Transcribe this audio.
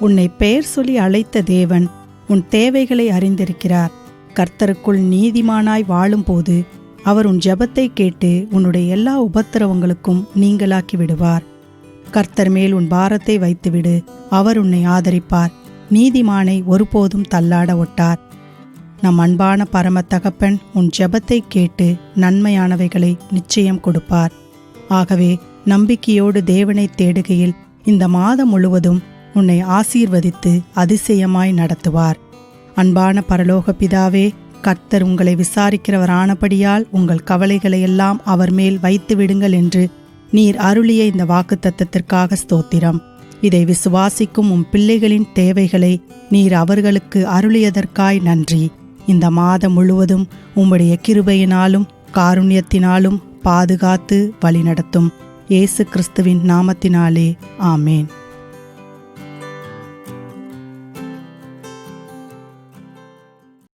உன்னை பெயர் சொல்லி அழைத்த தேவன் உன் தேவைகளை அறிந்திருக்கிறார். கர்த்தருக்குள் நீதிமானாய் வாழும்போது அவர் உன் ஜபத்தை கேட்டு உன்னுடைய எல்லா உபத்திரவங்களுக்கும் நீங்களாக்கி விடுவார். கர்த்தர் மேல் உன் பாரத்தை வைத்துவிடு அவர் உன்னை ஆதரிப்பார் நீதிமானை ஒருபோதும் தள்ளாட ஒட்டார். நம் அன்பான பரம தகப்பன் உன் ஜெபத்தை கேட்டு நன்மையானவைகளை நிச்சயம் கொடுப்பார். ஆகவே நம்பிக்கையோடு தேவனை தேடுகையில் இந்த மாதம் முழுவதும் உன்னை ஆசீர்வதித்து அதிசயமாய் நடத்துவார். அன்பான பரலோக பிதாவே கர்த்தர் உங்களை விசாரிக்கிறவரானபடியால் உங்கள் கவலைகளை எல்லாம் அவர் மேல் வைத்து விடுங்கள் என்று நீர் அருளிய இந்த வாக்குத்தத்தத்திற்காக ஸ்தோத்திரம். இதை விசுவாசிக்கும் உம் பிள்ளைகளின் தேவைகளை நீர் அவர்களுக்கு அருளியதற்காய் நன்றி. இந்த மாதம் முழுவதும் உம்முடைய கிருபையினாலும் காருண்யத்தினாலும் பாதுகாத்து வழிநடத்தும். இயேசு கிறிஸ்துவின் நாமத்தினாலே ஆமேன்.